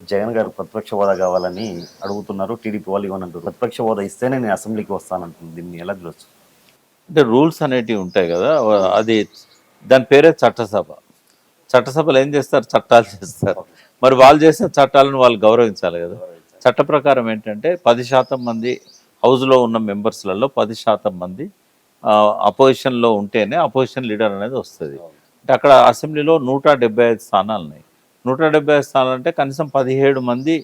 జగన్ గారు ప్రతిపక్ష హోదా కావాలని అడుగుతున్నారు టీడీపీ వాళ్ళు ఇవ్వనంటారు ప్రతిపక్ష హోదా ఇస్తేనే నేను అసెంబ్లీకి వస్తానంటుంది దీన్ని ఎలా చూడొచ్చు? అంటే రూల్స్ అనేటివి ఉంటాయి కదా అది దాని పేరే చట్టసభ. చట్టసభలో ఏం చేస్తారు? చట్టాలు చేస్తారు. మరి వాళ్ళు చేసిన చట్టాలను వాళ్ళు గౌరవించాలి కదా. చట్ట ప్రకారం ఏంటంటే పది శాతం మంది హౌస్లో ఉన్న మెంబర్స్లలో పది శాతం మంది అపోజిషన్లో ఉంటేనే అపోజిషన్ లీడర్ అనేది వస్తుంది. అంటే అక్కడ అసెంబ్లీలో నూట డెబ్బై ఐదు స్థానాలు ఉన్నాయి నూట డెబ్బై స్థానాలు అంటే కనీసం పదిహేడు మంది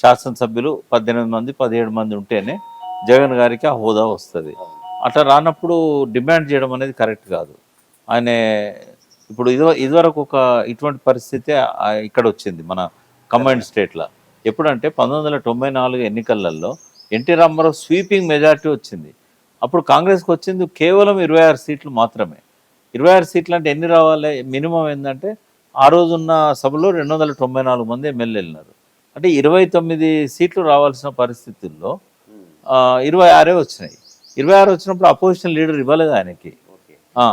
శాసనసభ్యులు పద్దెనిమిది మంది పదిహేడు మంది ఉంటేనే జగన్ గారికి ఆ హోదా వస్తుంది. అట్లా రానప్పుడు డిమాండ్ చేయడం అనేది కరెక్ట్ కాదు. ఆయన ఇప్పుడు ఇది ఇదివరకు ఒక ఇటువంటి పరిస్థితి ఇక్కడ వచ్చింది మన కమాండ్ స్టేట్లో. ఎప్పుడంటే పంతొమ్మిది వందల తొంభై నాలుగు ఎన్నికలలో ఎన్టీ రామారావు స్వీపింగ్ మెజారిటీ వచ్చింది. అప్పుడు కాంగ్రెస్కి వచ్చింది కేవలం ఇరవై ఆరు సీట్లు మాత్రమే. ఇరవై ఆరు సీట్లు అంటే ఎన్ని రావాలి? మినిమం ఏంటంటే ఆ రోజున్న సభలో రెండు వందల తొంభై నాలుగు మంది ఎమ్మెల్యేలు ఉన్నారు అంటే ఇరవై తొమ్మిది సీట్లు రావాల్సిన పరిస్థితుల్లో ఇరవై ఆరే వచ్చినాయి. ఇరవై ఆరు వచ్చినప్పుడు అపోజిషన్ లీడర్ ఇవ్వలేదు ఆయనకి.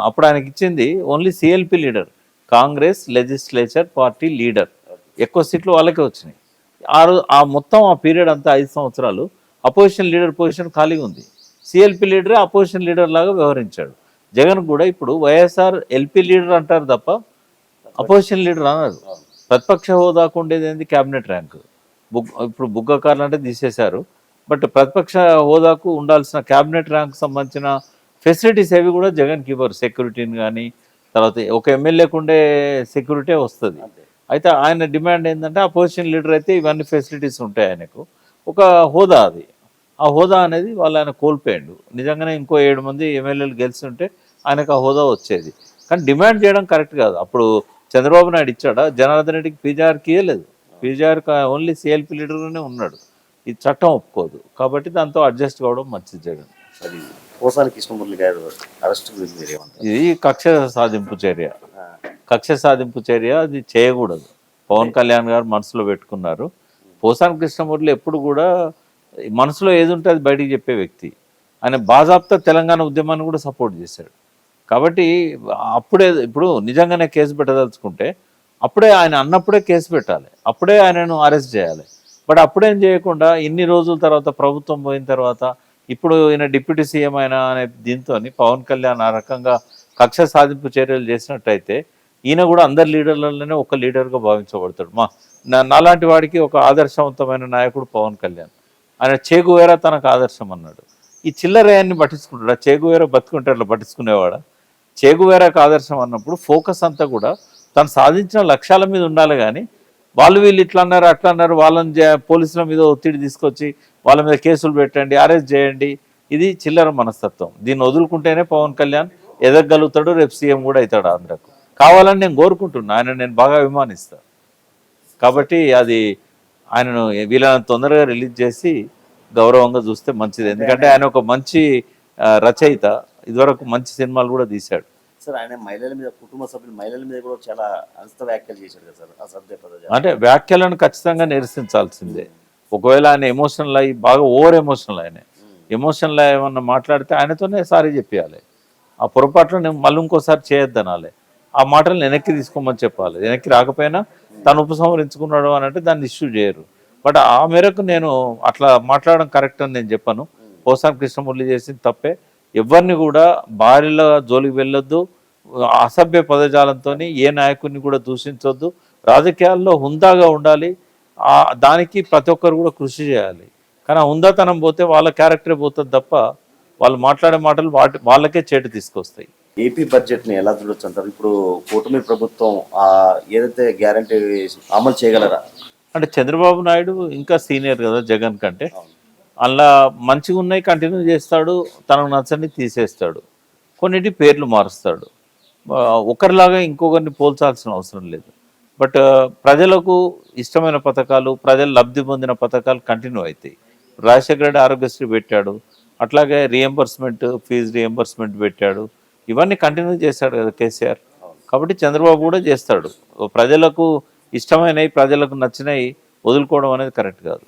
అప్పుడు ఆయనకి ఇచ్చింది only CLP leader Congress legislature party leader. ఎక్కువ సీట్లు వాళ్ళకే వచ్చినాయి. ఆ రోజు ఆ మొత్తం ఆ పీరియడ్ అంతా ఐదు సంవత్సరాలు అపోజిషన్ లీడర్ పొజిషన్ ఖాళీగా ఉంది. సిఎల్పి లీడరే అపోజిషన్ లీడర్ లాగా వ్యవహరించాడు. జగన్ కూడా ఇప్పుడు వైఎస్ఆర్ ఎల్పి లీడర్ అంటారు తప్ప అపోజిషన్ లీడర్ అన్నారు ప్రతిపక్ష హోదాకు ఉండేది ఏంది? క్యాబినెట్ ర్యాంక్ బుగ్ ఇప్పుడు బుగ్గకార్లు అంటే తీసేశారు. బట్ ప్రతిపక్ష హోదాకు ఉండాల్సిన క్యాబినెట్ ర్యాంక్ సంబంధించిన ఫెసిలిటీస్ ఏవి కూడా జగన్కి ఇవ్వరు. సెక్యూరిటీని కానీ తర్వాత ఒక ఎమ్మెల్యేకు ఉండే సెక్యూరిటీ వస్తుంది. అయితే ఆయన డిమాండ్ ఏంటంటే అపోజిషన్ లీడర్ అయితే ఇవన్నీ ఫెసిలిటీస్ ఉంటాయి ఆయనకు. ఒక హోదా అది. ఆ హోదా అనేది వాళ్ళు ఆయన కోల్పోయాడు. నిజంగానే ఇంకో ఏడు మంది ఎమ్మెల్యేలు గెలిచి ఉంటే ఆయనకు ఆ హోదా వచ్చేది. కానీ డిమాండ్ చేయడం కరెక్ట్ కాదు. అప్పుడు చంద్రబాబు నాయుడు ఇచ్చాడా? జనార్దన్ రెడ్డికి పీజీఆర్కి ఇవ్వలేదు పీజీఆర్ ఓన్లీ సిఎల్పి లీడర్గానే ఉన్నాడు. ఈ చట్టం ఒప్పుకోదు. కాబట్టి దాంతో అడ్జస్ట్ కావడం మంచిది జగన్. అది పోసాని గారు అరెస్ట్ ఇది కక్ష సాధింపు చర్య. కక్ష సాధింపు చర్య అది చేయకూడదు. పవన్ కళ్యాణ్ గారు మనసులో పెట్టుకున్నారు. పోసాని కృష్ణమూర్తి ఎప్పుడు కూడా మనసులో ఏది ఉంటే అది బయటికి చెప్పే వ్యక్తి. ఆయన బాజాప్తా తెలంగాణ ఉద్యమాన్ని కూడా సపోర్ట్ చేశాడు. కాబట్టి అప్పుడే ఇప్పుడు నిజంగానే కేసు పెట్టదలుచుకుంటే అప్పుడే ఆయన అన్నప్పుడే కేసు పెట్టాలి. అప్పుడే ఆయనను అరెస్ట్ చేయాలి. బట్ అప్పుడేం చేయకుండా ఇన్ని రోజుల తర్వాత ప్రభుత్వం పోయిన తర్వాత ఇప్పుడు ఈయన డిప్యూటీ సీఎం అయినా అనే దీంతో పవన్ కళ్యాణ్ ఆ రకంగా కక్ష సాధింపు చర్యలు చేసినట్టయితే ఈయన కూడా అందరి లీడర్లలోనే ఒక లీడర్గా భావించబడతాడు. మా నా- నాలాంటి వాడికి ఒక ఆదర్శవంతమైన నాయకుడు పవన్ కళ్యాణ్. ఆయన చేగువేరా తనకు ఆదర్శం అన్నాడు ఈ చిల్లరయాన్ని పట్టించుకుంటాడు? ఆ చేగువేరా బతుకుంటే అట్లా పట్టించుకునేవాడా? చేగువేరాకు ఆదర్శం అన్నప్పుడు ఫోకస్ అంతా కూడా తను సాధించిన లక్ష్యాల మీద ఉండాలి కానీ వాళ్ళు వీళ్ళు ఇట్లా అన్నారు అట్లా అన్నారు వాళ్ళని పోలీసుల మీద ఒత్తిడి తీసుకొచ్చి వాళ్ళ మీద కేసులు పెట్టండి అరెస్ట్ చేయండి. ఇది చిల్లర మనస్తత్వం. దీన్ని వదులుకుంటేనే పవన్ కళ్యాణ్ ఎదగలుగుతాడు రేపు సీఎం కూడా అవుతాడు ఆంధ్రకు. కావాలని నేను కోరుకుంటున్నా. ఆయన నేను బాగా అభిమానిస్తాను కాబట్టి అది ఆయనను వీళ్ళని తొందరగా రిలీజ్ చేసి గౌరవంగా చూస్తే మంచిది. ఎందుకంటే ఆయన ఒక మంచి రచయిత. ఇదివరకు మంచి సినిమాలు కూడా తీశాడు. సార్ ఆయన మహిళల మీద కుటుంబ సభ్యులు మహిళల మీద కూడా చాలా అనుచిత వ్యాఖ్యలు చేశాడు కదా సార్ అసభ్య పదజాలం అంటే వ్యాఖ్యలను ఖచ్చితంగా నిరసించాల్సిందే. ఒకవేళ ఆయన ఎమోషనల్ అయ్యి బాగా ఓవర్ ఎమోషనల్ ఆయన. ఎమోషనల్ ఏమన్నా మాట్లాడితే ఆయనతోనే సారీ చెప్పాలి ఆ పొరపాట్లు నేను మళ్ళీ ఇంకోసారి చేయొద్దనాలి. ఆ మాటలు వెనక్కి తీసుకోమని చెప్పాలి. వెనక్కి రాకపోయినా తను ఉపసంహరించుకున్నాడు అని అంటే దాన్ని ఇష్యూ చేయరు. బట్ ఆ మేరకు నేను అట్లా మాట్లాడడం కరెక్ట్ అని నేను చెప్పాను. పోసాన్ కృష్ణమురళి చేసింది తప్పే. ఎవరిని కూడా భార్యల జోలికి వెళ్ళొద్దు అసభ్య పదజాలంతో ఏ నాయకుడిని కూడా దూషించొద్దు. రాజకీయాల్లో హుందాగా ఉండాలి. దానికి ప్రతి ఒక్కరు కూడా కృషి చేయాలి. కానీ ఆ హుందాతనం పోతే వాళ్ళ క్యారెక్టరే పోతుంది తప్ప వాళ్ళు మాట్లాడే మాటలు వాటి వాళ్ళకే చేటు తీసుకొస్తాయి. ఏపీ బడ్జెట్ని ఎలా చూడొచ్చు అంటారు? ఇప్పుడు కూటమి ప్రభుత్వం ఆ ఏదైతే గ్యారంటీ అమలు చేయగలరా? అంటే చంద్రబాబు నాయుడు ఇంకా సీనియర్ కదా జగన్ కంటే. అలా మంచిగా ఉన్నాయి కంటిన్యూ చేస్తాడు తనకు నచ్చని తీసేస్తాడు. కొన్నిటి పేర్లు మారుస్తాడు. ఒకరిలాగా ఇంకొకరిని పోల్చాల్సిన అవసరం లేదు. బట్ ప్రజలకు ఇష్టమైన పథకాలు ప్రజలు లబ్ధి పొందిన పథకాలు కంటిన్యూ అవుతాయి. రాజశేఖర రెడ్డి ఆరోగ్యశ్రీ పెట్టాడు. అట్లాగే రియంబర్స్మెంట్ ఫీజు రియంబర్స్మెంట్ పెట్టాడు. ఇవన్నీ కంటిన్యూ చేస్తాడు కదా కేసీఆర్. కాబట్టి చంద్రబాబు కూడా చేస్తాడు. ప్రజలకు ఇష్టమైనవి ప్రజలకు నచ్చినవి వదులుకోవడం అనేది కరెక్ట్ కాదు.